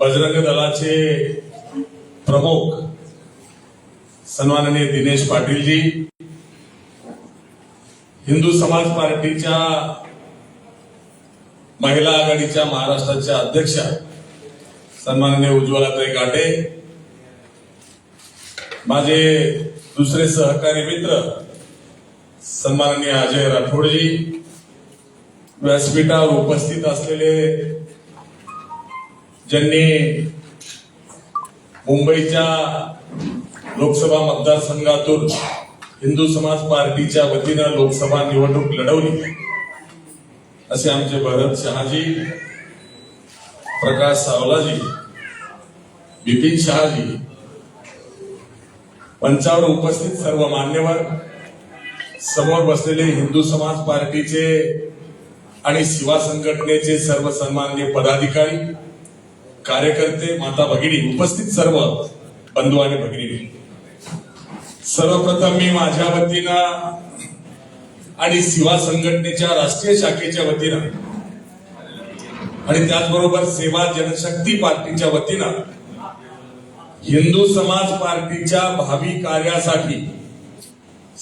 बजरंग दलाचे प्रमुख सन्माननीय दिनेश पाटीलजी हिंदू समाज पार्टीच्या महिला आघाडीच्या महाराष्ट्राच्या अध्यक्षा सन्माननीय उज्ज्वलाताई गाटे माझे दुसरे सहकारी मित्र सन्माननीय अजय राठोडजी व्यासपीठावर उपस्थित असलेले ज्यांनी मुंबईच्या लोकसभा मतदारसंघातून हिंदू समाज पार्टीच्या वतीनं लोकसभा निवडणूक लढवली. असे आमचे भरत शहाजी प्रकाश सावलाजी बिपिन शहाजी मंचावर उपस्थित सर्व मान्यवर समोर बसलेले हिंदू समाज पार्टीचे आणि शिवा संघटनेचे सर्व सन्माननीय पदाधिकारी कार्यकर्ते माता भगिनी उपस्थित सर्व बंधू आणि भगिनी सर्वप्रथम मी माझ्या वतीनं आणि सेवा संघटनेच्या राष्ट्रीय शाखेच्या वतीनं आणि त्याचबरोबर सेवा जनशक्ती पार्टीच्या वतीनं हिंदू समाज पार्टीच्या भावी कार्यासाठी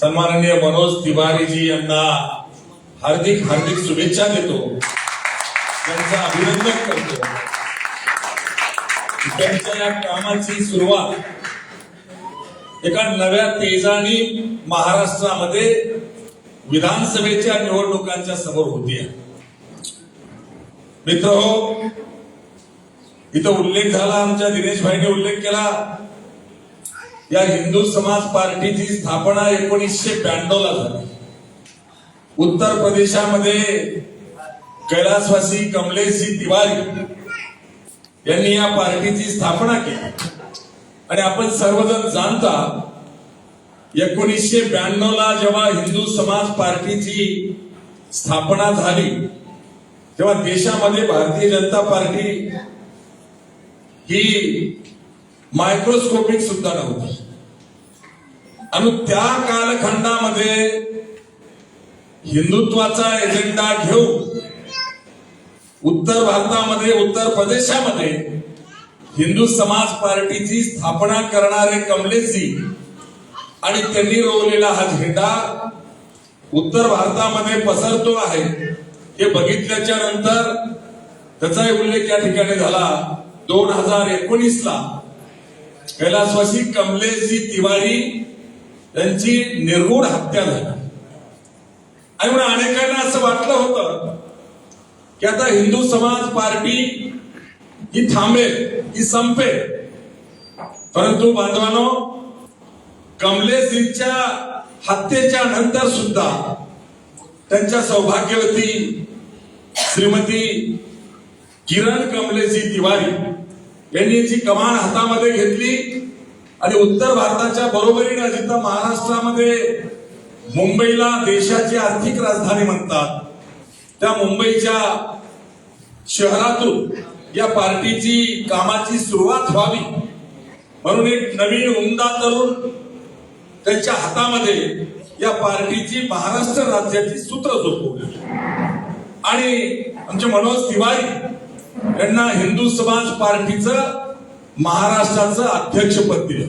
सन्माननीय मनोज तिवारीजी यांना हार्दिक हार्दिक शुभेच्छा देतो. त्यांचं अभिनंदन करतो. त्यांच्या या कामाची सुरुवात एका नव्या तेजाने महाराष्ट्रामध्ये विधानसभेच्या निवडणुकांच्या समोर होती. मित्र हो इथं उल्लेख झाला आमच्या दिनेश भाईने उल्लेख केला. या हिंदू समाज पार्टीची स्थापना एकोणीसशे ब्याण्णव ला झाली. उत्तर प्रदेशामध्ये कैलासवासी कमलेशजी तिवारी यांनी या पार्टीची स्थापना केली. आणि आपण सर्वजण जाणता एकोणीसशे ब्याण्णव ला जेव्हा हिंदू समाज पार्टीची स्थापना झाली तेव्हा देशामध्ये भारतीय जनता पार्टी ही मायक्रोस्कोपिक सुद्धा नव्हती. आणि त्या कालखंडामध्ये हिंदुत्वाचा एजेंडा घेऊन उत्तर भारतामध्ये उत्तर प्रदेशामध्ये हिंदू समाज पार्टीची स्थापना करणारे कमलेशजी आणि त्यांनी रोवलेला हा झेंडा उत्तर भारतामध्ये पसरतो आहे. हे बघितल्याच्या नंतर त्याचाही उल्लेख या ठिकाणी झाला. दोन हजार एकोणीस ला कैलासवासी कमलेशजी तिवारी यांची निर्गुण हत्या झाली. आणि म्हणून अनेकांना असं वाटलं होतं की आता हिंदू समाज पार्टी ही थांबेल ही संपेल परंतु बांधवानो कमलेशजींच्या हत्येच्या नंतर सुद्धा त्यांच्या सौभाग्यवती श्रीमती किरण कमलेशजी तिवारी यांनी जी कमान हातामध्ये घेतली आणि उत्तर भारताच्या बरोबरीनं जिथं महाराष्ट्रामध्ये मुंबईला देशाची आर्थिक राजधानी म्हणतात त्या मुंबईच्या शहरातून या पार्टीची कामाची सुरुवात व्हावी म्हणून एक नवीन उमदा तरुण त्यांच्या हातामध्ये या पार्टीची महाराष्ट्र राज्याची सूत्र झोपवली आणि आमचे मनोज तिवारी यांना हिंदू समाज पार्टीचं महाराष्ट्राचं अध्यक्षपद दिलं.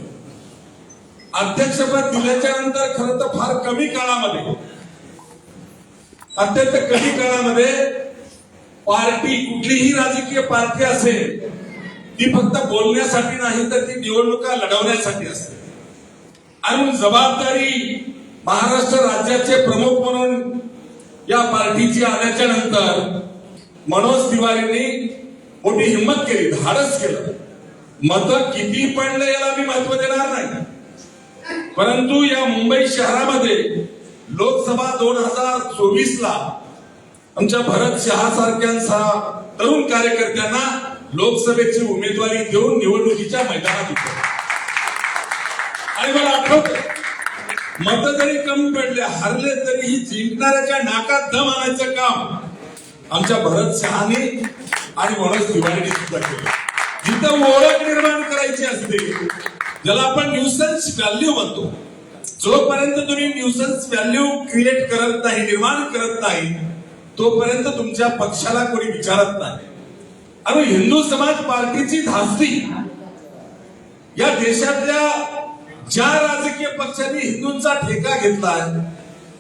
अध्यक्षपद दिल्याच्या नंतर खरं तर फार कमी काळामध्ये अत्यंत कमी काळामध्ये पार्टी कुठलीही राजकीय पार्टी असेल ती फक्त बोलण्यासाठी नाही तर ती निवडणुका लढवण्यासाठी असते. आणि जबाबदारी महाराष्ट्र राज्याचे प्रमुख म्हणून या पार्टीची आल्याच्यानंतर मनोज तिवारींनी मोठी हिंमत केली धाडस केलं. मत किती पडलं याला मी महत्त्व देणार नाही. परंतु या मुंबई शहरामध्ये लोकसभा दोन हजार चोवीस ला आमच्या भरत शहा सारख्यांचा तरुण कार्यकर्त्यांना लोकसभेची उमेदवारी देऊन निवडणुकीच्या मैदानात उतरले. आणि मला आठवत मत जरी कमी पडले हरले तरीही जिंकणाऱ्याच्या नाकात दम आणायचं काम आमच्या भरत शहाने आणि मनोज तिवारीने सुद्धा केलं. जिथं ओळख निर्माण करायची असते ज्याला आपण न्यूसन्स व्हॅल्यू म्हणतो जोपर्यंत तुम्ही न्यूसन्स व्हॅल्यू क्रिएट करत नाही निर्माण करत नाही तोपर्यंत तुमच्या पक्षाला कोणी विचारत नाही. आणि हिंदू समाज पार्टीची धास्ती. या देशातल्या ज्या राजकीय पक्षांनी हिंदूंचा ठेका घेतला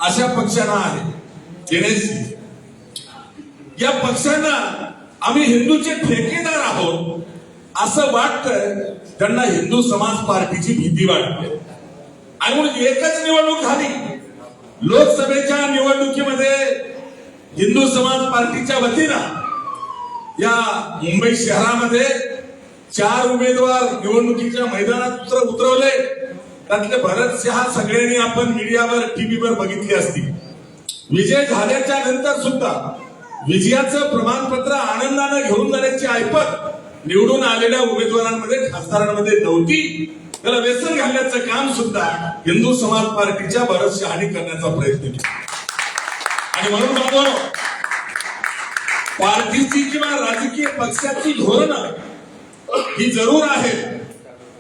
अशा पक्षांना आहे गणेशजी या पक्षांना आम्ही हिंदूचे ठेकेदार आहोत असं वाटतंय त्यांना हिंदू समाज पार्टीची भीती वाटते. आणि म्हणून एकच निवडणूक झाली. लोकसभेच्या निवडणुकीमध्ये हिंदू समाज पार्टीच्या वतीनं या मुंबई शहरामध्ये चार उमेदवार निवडणुकीच्या मैदानात उतर उतरवले. त्यातले बरेचसे हा सगळ्यांनी आपण मीडियावर टीव्हीवर बघितले असतील. विजय झाल्याच्यानंतर सुद्धा विजयाचं प्रमाणपत्र आनंदानं घेऊन जाण्याची ऐपत निवडून आलेल्या उमेदवारांमध्ये खासदारांमध्ये नव्हती. त्याला व्यसन घालण्याचं काम सुद्धा हिंदू समाज पार्टीच्या बऱ्याचशा हानी करण्याचा प्रयत्न केला. आणि म्हणून बांधवांनो, पार्टीची किंवा राजकीय पक्षाची धोरणं ही जरूर आहेत.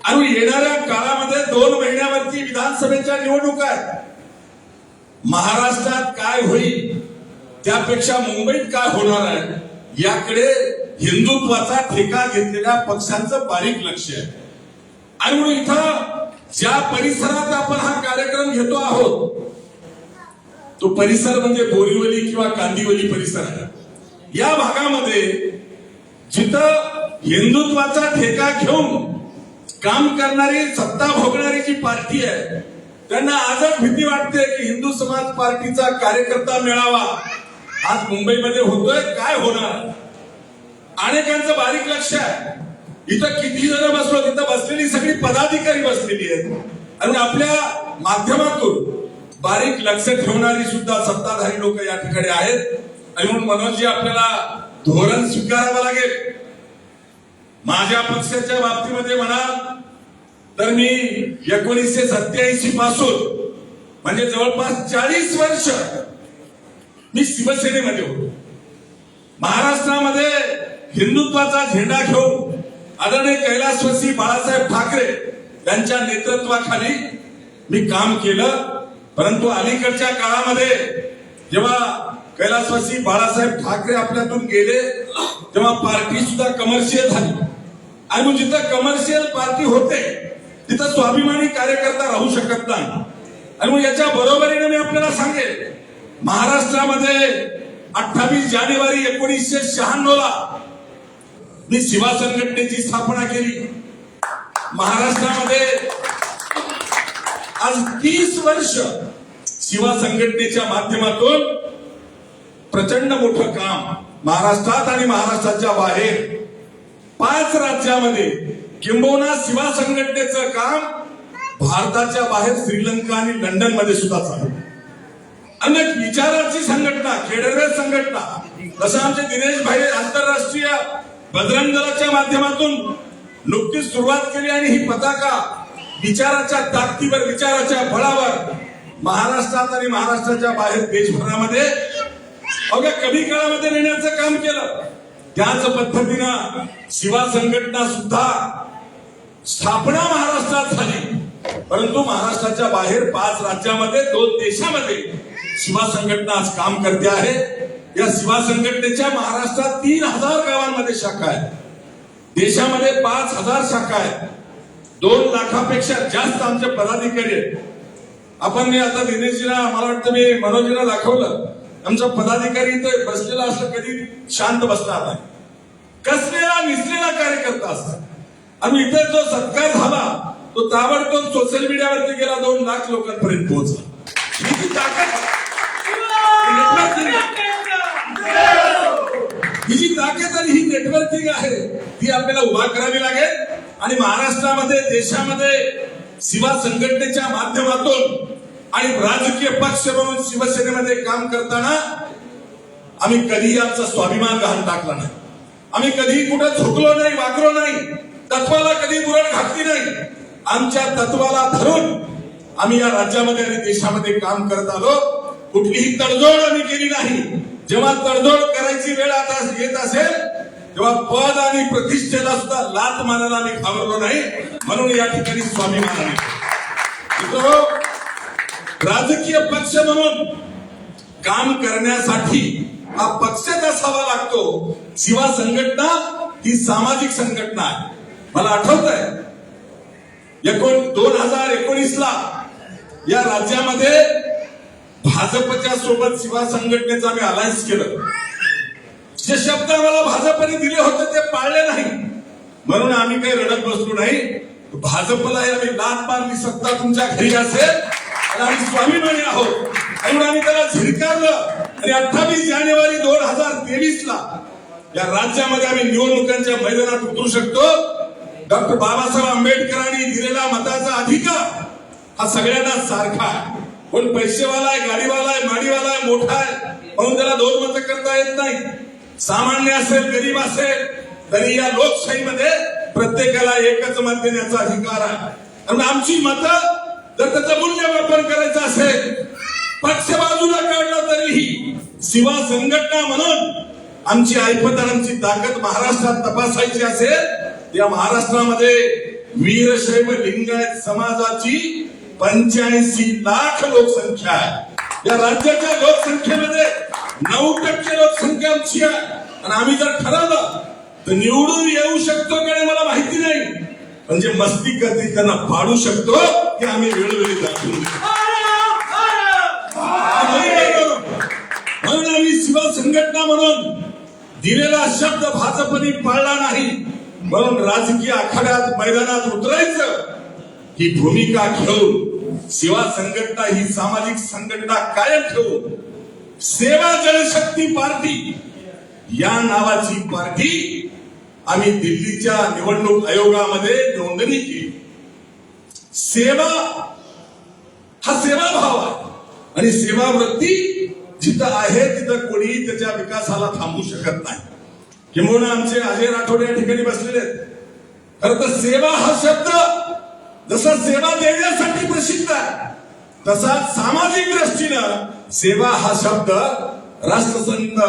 आणि येणाऱ्या काळामध्ये दोन महिन्यावरती विधानसभेच्या निवडणुका आहेत. महाराष्ट्रात काय होईल त्यापेक्षा मुंबईत काय होणार आहे याकडे हिंदुत्वाचा ठेका घेतलेल्या पक्षांचं बारीक लक्ष आहे. आणि म्हणून इथं ज्या परिसरात आपण हा कार्यक्रम घेतो आहोत तो परिसर म्हणजे बोरीवली किंवा कांदिवली परिसर आहे. या भागामध्ये जिथं हिंदुत्वाचा ठेका घेऊन काम करणारी सत्ता भोगणारी जी पार्टी आहे त्यांना आजच भीती वाटते की हिंदू समाज पार्टीचा कार्यकर्ता मेळावा आज मुंबईमध्ये होतोय काय होणार? अनेकांचं बारीक लक्ष आहे. इथं किती जण बसलो तिथं बसलेली सगळी पदाधिकारी बसलेली आहेत. आणि आपल्या माध्यमातून बारीक लक्ष ठेवणारी सुद्धा सत्ताधारी लोक या ठिकाणी आहेत. आणि म्हणून मनोजी आपल्याला धोरण स्वीकारावं लागेल. माझ्या पक्षाच्या बाबतीमध्ये म्हणाल तर मी एकोणीसशे सत्याऐंशी पासून म्हणजे जवळपास चाळीस वर्ष मी शिवसेनेमध्ये होतो. महाराष्ट्रामध्ये हिंदुत्वाचा झेंडा घेऊन आदरणीय कैलासवासी बाळासाहेब ठाकरे यांच्या नेतृत्वाखाली मी काम केलं. परंतु अलीकडच्या काळामध्ये जेव्हा कैलासवासी बाळासाहेब ठाकरे आपल्यातून गेले तेव्हा पार्टी सुद्धा कमर्शियल झाली. आणि मग जिथं कमर्शियल पार्टी होते तिथं स्वाभिमानी कार्यकर्ता राहू शकत नाही. आणि मग याच्या बरोबरीने मी आपल्याला सांगेल महाराष्ट्रामध्ये अठ्ठावीस जानेवारी एकोणीसशे शहाण्णव ला मी शिवा संघटनेची स्थापना केली. महाराष्ट्रामध्ये आज तीस वर्ष शिवा संघटनेच्या माध्यमातून प्रचंड मोठं काम महाराष्ट्रात आणि महाराष्ट्राच्या बाहेर पाच राज्यामध्ये किंबहुना शिवा संघटनेचं काम भारताच्या बाहेर श्रीलंका आणि लंडनमध्ये सुद्धा चालू. अनेक विचाराची संघटना खेडरवेर संघटना जसं आमचे दिनेश भाई आंतरराष्ट्रीय बजरंग दलाच्या माध्यमातून नुकतीच सुरुवात केली आणि ही पताका विचाराच्या ताकदीवर विचाराच्या फळावर महाराष्ट्रात आणि महाराष्ट्राच्या बाहेर देशभरामध्ये अवघ्या कमी काळामध्ये नेण्याचं काम केलं. त्याच पद्धतीनं शिवा संघटना सुद्धा स्थापना महाराष्ट्रात झाली. परंतु महाराष्ट्राच्या बाहेर पाच राज्यामध्ये दोन देशामध्ये शिवा संघटना आज काम करते आहे. या शिवा संघटनेच्या महाराष्ट्रात तीन हजार गावांमध्ये शाखा आहेत. देशामध्ये पाच हजार शाखा आहेत. दोन लाखापेक्षा जास्त आमचे पदाधिकारी आहेत. आपण मी आता दिनेशजीला मला वाटतं मी मनोजीला दाखवलं. आमचा पदाधिकारी इथे बसलेला असलं कधी शांत बसणार नाही. कसलेला निसलेला कार्यकर्ता असतात. आणि इथे जो सत्कार झाला तो ताबडतोब सोशल मीडियावरती गेला दोन लाख लोकांपर्यंत पोहोचला. ही ताकद ही जी ताकद आणि ही नेटवर्किंग आहे. ती आपल्याला उभा करावी लागेल. आणि महाराष्ट्रामध्ये देशामध्ये शिवा संघटनेच्या माध्यमातून आणि राजकीय पक्ष म्हणून शिवसेनेमध्ये काम करताना आम्ही कधी आमचा स्वाभिमान गहाण टाकला नाही. आम्ही कधीही कुठं झुकलो नाही वाकलो नाही तत्वाला कधी बुरण घातली नाही. आमच्या तत्वाला धरून आम्ही या राज्यामध्ये आणि देशामध्ये काम करत आलो. कुठलीही तडजोड आम्ही केली नाही. जेव्हा तडजोड करायची वेळ आता येत असेल तेव्हा पद आणि प्रतिष्ठेला सुद्धा लात मानायला आम्ही घाबरलो नाही. म्हणून या ठिकाणी स्वाभिमान आहे राजकीय पक्ष म्हणून काम करण्यासाठी हा पक्षच असावा लागतो. शिवा संघटना ही सामाजिक संघटना आहे. मला आठवत आहे एकोण दोन हजार एकोणीस ला या राज्यामध्ये भाजपच्या सोबत शिवा संघटनेचा आम्ही अलायन्स केलं. जे शब्द आम्हाला भाजपने दिले होते ते पाळले नाही. म्हणून आम्ही काही रडत बसलो नाही. भाजपला आम्ही लाट मारली सत्ता तुमच्या घरी असेल आणि आम्ही स्वाभिमानी आहोत. म्हणून आम्ही त्याला झिरकारलं. आणि अठ्ठावीस जानेवारी दोन हजार तेवीस ला या राज्यामध्ये आम्ही निवडणुकांच्या मैदानात उतरू शकतो. डॉक्टर बाबासाहेब आंबेडकरांनी दिलेला मताचा अधिकार हा सगळ्यांना सारखा आहे. कोण पैसेवाला आहे गाडीवाला आहे माडीवाला आहे मोठा आहे म्हणून त्याला दोन मतं करता येत नाही. सामान्य असेल गरीब असेल तरी या लोकशाहीमध्ये प्रत्येकाला एकच मत देण्याचा अधिकार आहे. आणि आमची मतं जर त्याचं मूल्यमापन करायचं असेल पक्ष बाजूला काढला तरीही शिवा संघटना म्हणून आमची ऐपत आमची ताकद महाराष्ट्रात तपासायची असेल या महाराष्ट्रामध्ये वीरशैव लिंगायत समाजाची पंच्याऐंशी लाख लोकसंख्या आहे. या राज्याच्या लोकसंख्येमध्ये नऊ टक्के लोकसंख्या आमची आहे. आणि आम्ही जर ठरवलं तर निवडून येऊ शकतो का नाही मला माहिती नाही. म्हणजे मस्ती कधी त्यांना पाडू शकतो की आम्ही वेळोवेळी दाखवू. म्हणून आम्ही शिवा संघटना म्हणून दिलेला शब्द भाजपने पाळला नाही. म्हणून राजकीय आखाड्यात मैदानात उतरायचं ही भूमिका घेऊन सेवा संघटना ही सामाजिक संघटना कायम ठेवून सेवा जनशक्ती पार्टी या नावाची पार्टी आम्ही दिल्लीच्या निवडणूक आयोगामध्ये नोंदणी केली. सेवा हा सेवाभाव आहे. आणि सेवा वृत्ती जिथं आहे तिथं कोणी त्याच्या विकासाला थांबू शकत नाही. किंबहुना आमचे अजय राठोड या ठिकाणी बसलेले आहेत. खरं तर सेवा हा शब्द जसा सेवा देण्यासाठी प्रसिद्ध आहे तसा सामाजिक दृष्टीनं सेवा हा शब्द राष्ट्रसंत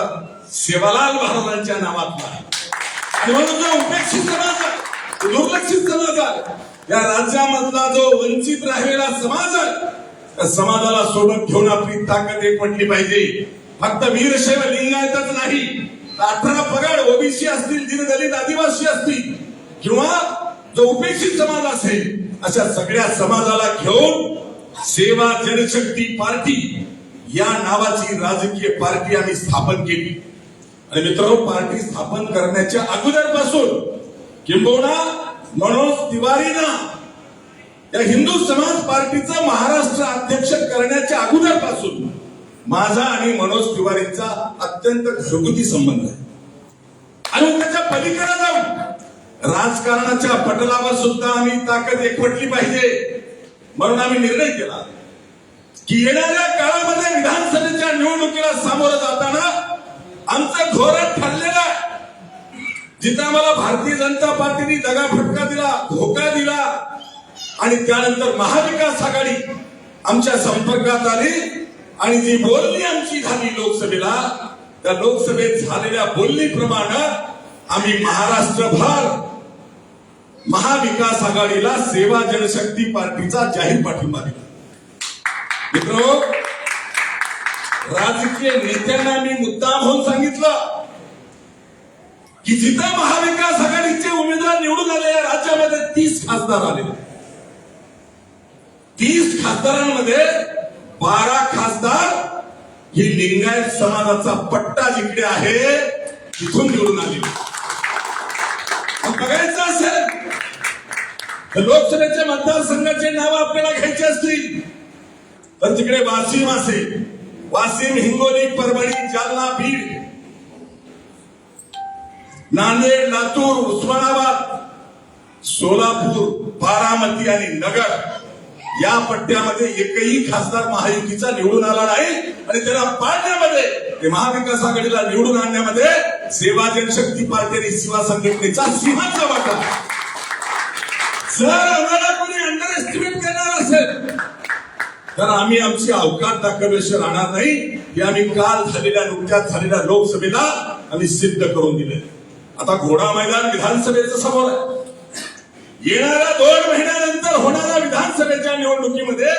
सेवालाल महाराजांच्या नावातला आहे. आणि म्हणून जो उपेक्षित समाज आहे. दुर्लक्षित समाज आहे. या राज्यामधला जो वंचित राहिलेला समाज आहे त्या समाजाला सोबत घेऊन आपली ताकद एक म्हटली पाहिजे. फक्त वीरशैव लिंगायतच नाही अठरा पगार ओबीसी असतील दीनदलित आदिवासी असतील किंवा जो उपेक्षित समाज असेल अशा सगळ्या समाजाला घेऊन सेवा जनशक्ती पार्टी या नावाची राजकीय पार्टी आम्ही स्थापन केली. आणि मित्रांनो पार्टी स्थापन करण्याच्या अगोदरपासून किंबहुना मनोज तिवारीना या हिंदू समाज पार्टीचं महाराष्ट्र अध्यक्ष करण्याच्या अगोदरपासून माझा आणि मनोज तिवारीचा अत्यंत घरगुती संबंध आहे. आणि त्याच्या पलीकडे जाऊन राजकारणाच्या पटलावर सुद्धा आम्ही ताकद एकवटली पाहिजे म्हणून आम्ही निर्णय केला. की येणाऱ्या काळामध्ये विधानसभेच्या निवडणुकीला सामोरं जाताना आमचं धोरण ठरलेलं आहे. जिथं आम्हाला भारतीय जनता पार्टीने दगाफटका दिला धोका दिला आणि त्यानंतर महाविकास आघाडी आमच्या संपर्कात आली आणि जी बोलणी आमची झाली लोकसभेला त्या लोकसभेत झालेल्या बोलणीप्रमाणे आम्ही महाराष्ट्रभर महाविकास आघाडीला सेवा जनशक्ती पार्टीचा जाहीर पाठिंबा दिला. मित्रो राजकीय नेत्यांना मी मुद्दाम होऊन सांगितलं की जिथं महाविकास आघाडीचे उमेदवार निवडून आले या राज्यामध्ये तीस खासदार आले. तीस खासदारांमध्ये बारा खासदार हे लिंगायत समाजाचा पट्टा जिकडे आहे तिथून निवडून आले. बघायचं असेल तर लोकसभेच्या मतदारसंघाचे नाव आपल्याला घ्यायचे असतील. पण तिकडे वाशिम असेल वाशिम हिंगोली परभणी जालना बीड. नांदेड लातूर उस्मानाबाद सोलापूर बारामती आणि नगर या पट्ट्यामध्ये एकही खासदार महायुतीचा निवडून आला नाही आणि त्याला पाडण्यामध्ये ते महाविकास आघाडीला निवडून आणण्यामध्ये सेवा जनशक्ती पार्टी आणि सेवा संघटनेचा सिंहाचा वाटा. जर आम्हाला कोणी अंडर एस्टिमेट करणार असेल तर आम्ही आमची अवकाश दाखवल्याशिवाय राहणार नाही. हे आम्ही काल झालेल्या नुकत्याच झालेल्या लोकसभेला आम्ही सिद्ध करून दिले. आता घोडा मैदान विधानसभेचं समोर आहे. येणाऱ्या दोन महिन्यानंतर होणाऱ्या विधानसभेच्या निवडणुकीमध्ये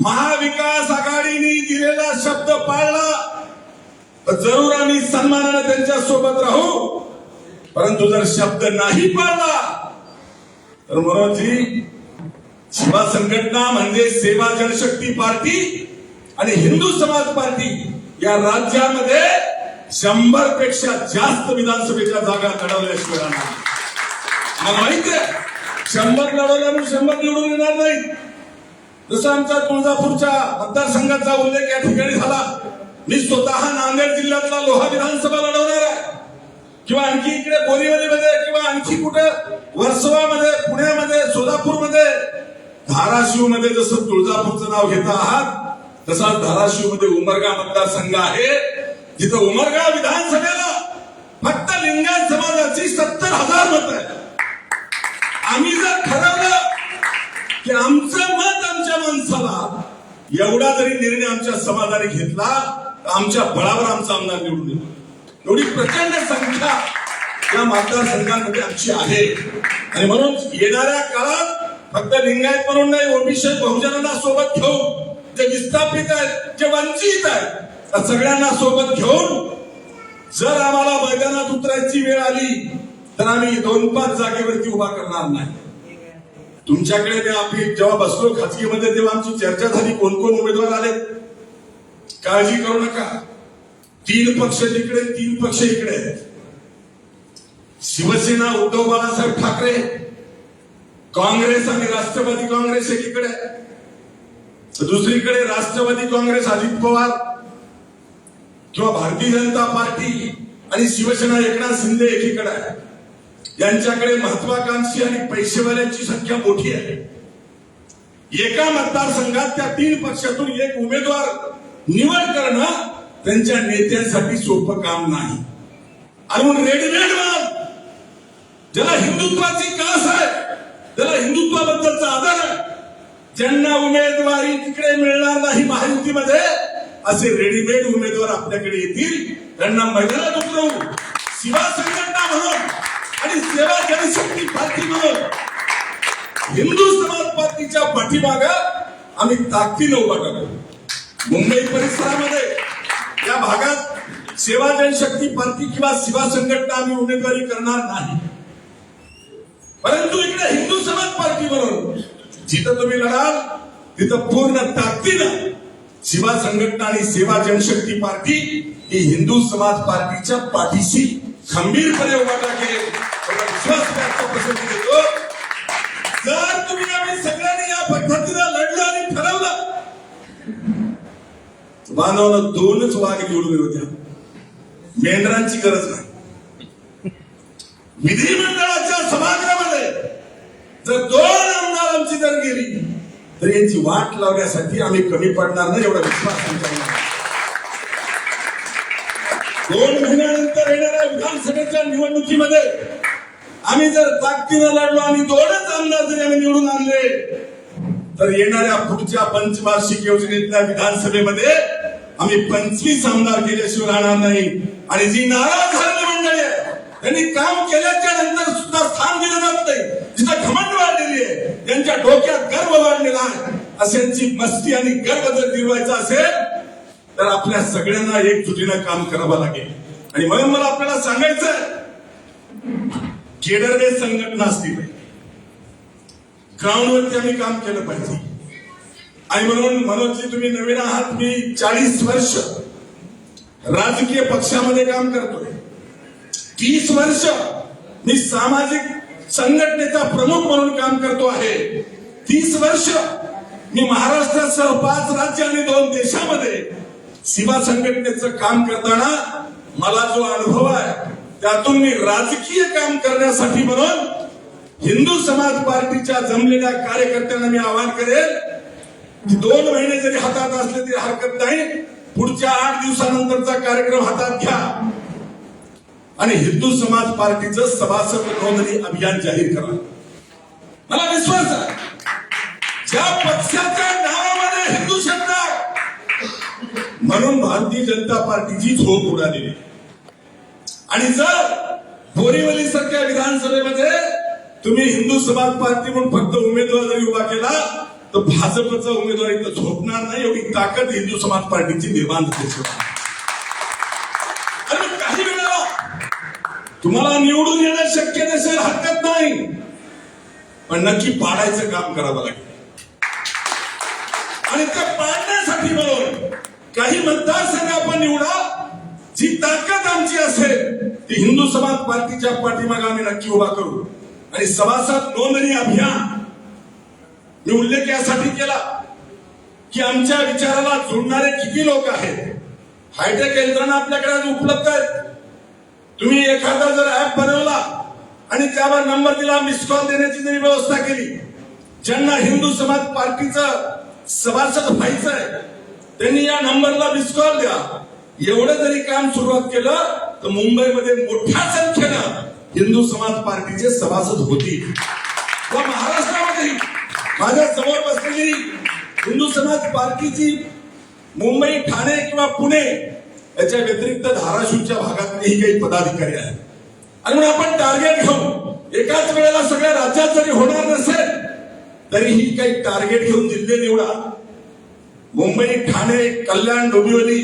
महाविकास आघाडीने दिलेला शब्द पाळला. तर जरूर आम्ही सन्मानाने त्यांच्यासोबत राहू. परंतु जर शब्द नाही पाळला तर मनोजी शिवा संघटना म्हणजे सेवा जनशक्ती पार्टी आणि हिंदू समाज पार्टी या राज्यामध्ये शंभरपेक्षा जास्त विधानसभेच्या जागा लढवल्याशिवाय राहणार मला माहीत आहे शंभर लढवल्या म्हणून शंभर निवडून येणार नाही जसं आमच्या तुळजापूरच्या मतदारसंघाचा उल्लेख या ठिकाणी झाला. मी स्वतः नांदेड जिल्ह्यातला लोहा विधानसभा लढवणार आहे. किंवा आणखी इकडे बोरिवलीमध्ये किंवा आणखी कुठे वर्सोवामध्ये पुण्यामध्ये सोलापूरमध्ये धाराशिवमध्ये जसं तुळजापूरचं नाव घेत आहात तसाच धाराशिवमध्ये उमरगा मतदारसंघ आहे. जिथं उमरगा विधानसभेला फक्त लिंगायत समाजाची सत्तर हजार मत आहे आम्ही जर ठरवलं की आमचं मत आमच्या माणसाला एवढा जरी निर्णय आमच्या समाजाने घेतला तर आमच्या बळावर आमचा आमदार निवडून येतो एवढी प्रचंड संख्या या मतदारसंघांमध्ये आमची आहे. आणि म्हणून येणाऱ्या काळात फक्त लिंगायत म्हणून नाही ओबीसी बहुजनांना सोबत घेऊन जे विस्थापित आहेत जे वंचित आहेत सगळ्यांना सोबत घेऊन जर आम्हाला मैदानात उतरायची वेळ आली तर आम्ही दोन पाच जागेवरती उभा करणार नाही. तुमच्याकडे मी आपली जेव्हा बसलो खाजगीमध्ये तेव्हा आमची चर्चा झाली कोण कोण उमेदवार आले? काळजी करू नका. तीन पक्ष तिकडे तीन पक्ष इकडे. आहेत शिवसेना उद्धव बाळासाहेब ठाकरे काँग्रेस आणि राष्ट्रवादी काँग्रेस एकीकडे दुसरीकडे राष्ट्रवादी काँग्रेस अजित पवार किंवा भारतीय जनता पार्टी आणि शिवसेना एकनाथ शिंदे एकीकडे आहे. यांच्याकडे महत्वाकांक्षी आणि पैसेवाल्यांची संख्या मोठी आहे. एका मतदारसंघात त्या तीन पक्षातून एक उमेदवार निवड करणं त्यांच्या नेत्यांसाठी सोपं काम नाही. आणि म्हणून रेडीमेड ज्याला हिंदुत्वाची कास आहे त्याला हिंदुत्वाबद्दलचा आदर आहे. ज्यांना उमेदवारी तिकडे मिळणार नाही महायुतीमध्ये असे रेडीमेड उमेदवार आपल्याकडे येतील. त्यांना मैदानात उतरवू. शिवा संघटना म्हणून आणि सेवा जनशक्ती पार्टी म्हणून. हिंदू समाज पार्टीच्या पाठीमाग आम्ही ताकदीनं उभा करतो. मुंबई परिसरामध्ये या भागात सेवा जनशक्ती पार्टी किंवा शिवा संघटना आम्ही उमेदवारी करणार नाही. परंतु इकडे हिंदू समाज पार्टी म्हणून जिथं तुम्ही लढाल तिथं पूर्ण ताकदीनं शिवा संघटना आणि सेवा जनशक्ती पार्टी ही हिंदू समाज पार्टीच्या पाठीशी खंबीरपणे उभा टाकेल विश्वास पसंती देतो जर तुम्ही आम्ही सगळ्यांनी या पद्धतीनं लढलं आणि ठरवलं मानवानं दोनच वाघ निवडून होत्या मेंढरांची गरज नाही. विधिमंडळाच्या सभागृहामध्ये जर दोन आमदार आमची जर गेली तर यांची वाट लावण्यासाठी आम्ही कमी पडणार नाही एवढा विश्वास आमच्यावर दोन महिन्यानंतर येणाऱ्या विधानसभेच्या निवडणुकीमध्ये आम्ही जर ताकदीनं लढलो आणि दोनच आमदार जरी आम्ही निवडून आणले तर येणाऱ्या पुढच्या पंचवार्षिक योजनेतल्या विधानसभेमध्ये आम्ही पंचवीस आमदार केल्याशिवाय राहणार नाही. आणि जी नाराज झालेली मंडळी आहे त्यांनी काम केल्याच्यानंतर सुद्धा स्थान दिलं जात नाही. जिथं घमंड वाढलेली आहे. त्यांच्या डोक्यात गर्व वाढलेला आहे. अशांची मस्ती आणि गर्व जर जिरवायचा असेल तर आपल्या सगळ्यांना एकजुटीनं काम करावं लागेल. आणि म्हणून मला आपल्याला सांगायचं केडरवे संघटना असली पाहिजे. ग्राउंडवरती आम्ही काम केलं पाहिजे. आणि म्हणून मनोजी तुम्ही नवीन आहात. मी चाळीस वर्ष राजकीय पक्षामध्ये काम करतोय. तीस वर्ष मी सामाजिक संघटनेचा प्रमुख म्हणून काम करतो आहे. तीस वर्ष मी महाराष्ट्रासह पाच राज्य आणि दोन देशामध्ये सीमा संघटनेचं काम करताना मला जो अनुभव आहे त्यातून मी राजकीय काम करण्यासाठी म्हणून हिंदू समाज पार्टीच्या जमलेल्या कार्यकर्त्यांना मी आवाहन करेल की दोन महिने जरी हातात असले तरी हरकत नाही. पुढच्या आठ दिवसानंतरचा कार्यक्रम हातात घ्या. आणि हिंदू समाज पार्टीचं सभासद नोंदणी अभियान जाहीर करा मला विश्वास आहे ज्या पक्षाच्या नावामध्ये हिंदू शब्द म्हणून भारतीय जनता पार्टीची झोप उडालेली. आणि जर बोरीवली सारख्या विधानसभेमध्ये तुम्ही हिंदू समाज पार्टी म्हणून फक्त उमेदवार जरी उभा केला तर भाजपचा उमेदवार इथं झोपणार नाही एवढी ताकद हिंदू समाज पार्टीची निर्माण झाली आणि काही वेळेला तुम्हाला निवडून येणं शक्य नसेल हरकत नाही. पण नक्की पाडायचं काम करावं लागेल. आणि ते पाडण्यासाठी म्हणून काही मतदारसंघ आपण निवडा जी ताकद आमची असेल ती हिंदू समाज पार्टीच्या पाठीमागे आम्ही नक्की उभा करू. आणि सभासद नोंदणी अभियान मी उल्लेख यासाठी केला की आमच्या विचाराला जोडणारे किती लोक आहेत? हायटेक यंत्रणा आपल्याकडे उपलब्ध आहेत. तुम्ही एखादा जर ऍप बनवला आणि त्यावर नंबर दिला मिस कॉल देण्याची जरी व्यवस्था केली ज्यांना हिंदू समाज पार्टीचं सभासद व्हायचं आहे त्यांनी या नंबरला मिस कॉल द्या. एवढं जरी काम सुरुवात केलं तर मुंबईमध्ये मोठ्या संख्येनं हिंदू समाज पार्टीचे सभासद होतील. व महाराष्ट्रामध्ये माझ्या जवळ बसलेली हिंदू समाज पार्टीची मुंबई ठाणे किंवा पुणे याच्या व्यतिरिक्त धाराशिवच्या भागातलेही काही पदाधिकारी आहेत. आणि म्हणून आपण टार्गेट घेऊन एकाच वेळेला सगळ्या राज्यात जरी होणार नसेल तरीही काही टार्गेट घेऊन जिल्हे निवडा. मुंबई ठाणे कल्याण डोंबिवली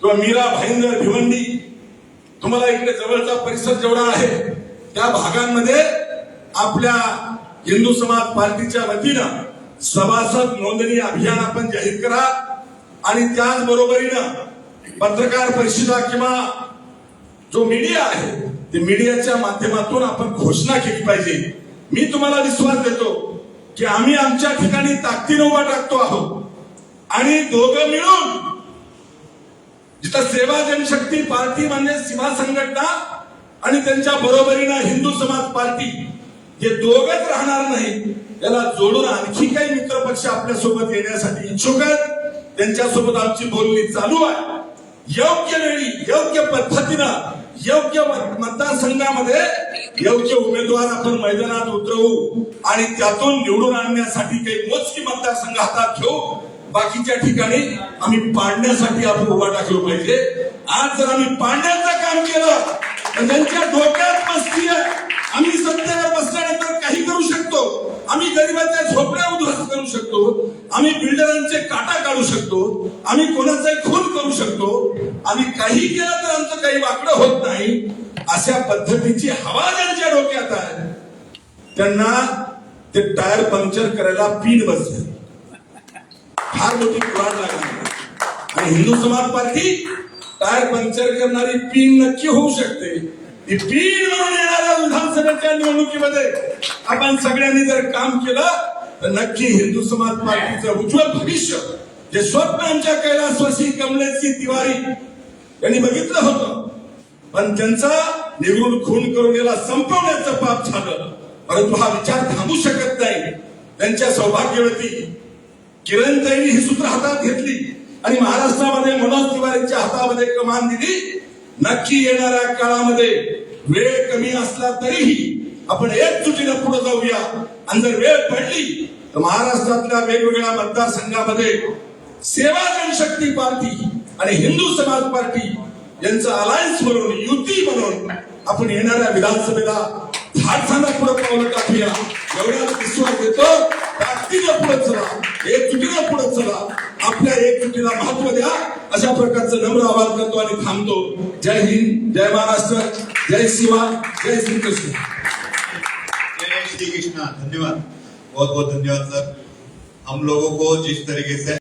किंवा मीरा भाईंदर भिवंडी तुम्हाला इकडे जवळचा परिसर जेवढा आहे त्या भागांमध्ये आपल्या हिंदू समाज पार्टीच्या वतीनं सभासद नोंदणी अभियान आपण जाहीर करा. आणि त्याचबरोबरीनं पत्रकार परिषदा किंवा जो मीडिया आहे ते मीडियाच्या माध्यमातून आपण घोषणा केली पाहिजे. मी तुम्हाला विश्वास देतो की आम्ही आमच्या ठिकाणी ताकदीनं उभा टाकतो आहोत. आणि दोघं मिळून जिथं सेवा जनशक्ती पार्टी म्हणजे सीमा संघटना आणि त्यांच्या बरोबरीनं हिंदू समाज पार्टी हे दोघच राहणार नाही. त्याला जोडून आणखी काही मित्रपक्ष आपल्यासोबत आपल्यासोबत येण्यासाठी इच्छुक आहेत. त्यांच्यासोबत आमची बोलणी चालू आहे. योग्य वेळी योग्य पद्धतीनं योग्य मतदारसंघामध्ये योग्य उमेदवार आपण मैदानात उतरवू आणि त्यातून निवडून आणण्यासाठी काही मोजकी मतदारसंघ हातात घेऊ. बाकीच्या ठिकाणी आम्ही पाडण्यासाठी आपण उभा टाकलो पाहिजे. आज जर आम्ही पाडण्याचं काम केलं तर त्यांच्या डोक्यात मस्ती आम्ही सत्तेवर बसल्यानंतर काही करू शकतो आम्ही गरिबांच्या झोपड्या उद्ध्वस्त करू शकतो. आम्ही बिल्डरांचे काटा काढू शकतो. आम्ही कोणाचाही खून करू शकतो. आम्ही काही केलं तर आमचं काही वाकडं होत नाही. अशा पद्धतीची हवा ज्यांच्या डोक्यात आहे त्यांना ते टायर पंक्चर करायला पिन बसले फार मोठी कुराड लागली आणि Hindu Samaj party tyre puncture करणारी पिन नक्की होऊ शकते. बीड म्हणून येणाऱ्या विधानसभेच्या निवडणुकीमध्ये आपण सगळ्यांनी जर काम केलं तर नक्की हिंदू समाज पार्टीचं उज्ज्वल भविष्य जे स्वप्न आमच्या कैलासवासी कमलेशजी तिवारी यांनी बघितलं होतं पण त्यांचा निवडून खून करून याला संपवण्याचं पाप झालं. परंतु हा विचार थांबू शकत नाही. त्यांच्या सौभाग्यवती किरण ताईंनी ही सूत्र हातात घेतली आणि महाराष्ट्रामध्ये मनोज तिवारीच्या हातामध्ये कमान दिली. नक्की येणाऱ्या काळामध्ये वेळ कमी असला तरीही आपण एकजुटीनं पुढे जाऊया. आणि जर वेळ पडली तर महाराष्ट्रातल्या वेगवेगळ्या मतदारसंघामध्ये सेवा जनशक्ती पार्टी आणि हिंदू समाज पार्टी यांचं अलायन्स म्हणून युती म्हणून आपण येणाऱ्या विधानसभेला धाडसानं पुढे पावलं टाकूया. एवढाच विश्वास देतो. ताकदीनं पुढे चला. एकजुटीनं पुढे चला. आपल्या एकजुटीला महत्त्व द्या. अशा प्रकारचं नम्र आवाहन करतो आणि थांबतो. जय हिंद जय महाराष्ट्र जय शिवा जय श्रीकृष्ण. जय श्री कृष्ण धन्यवाद. बहुत बहुत धन्यवाद सर. हम लोगों को जिस तरीके से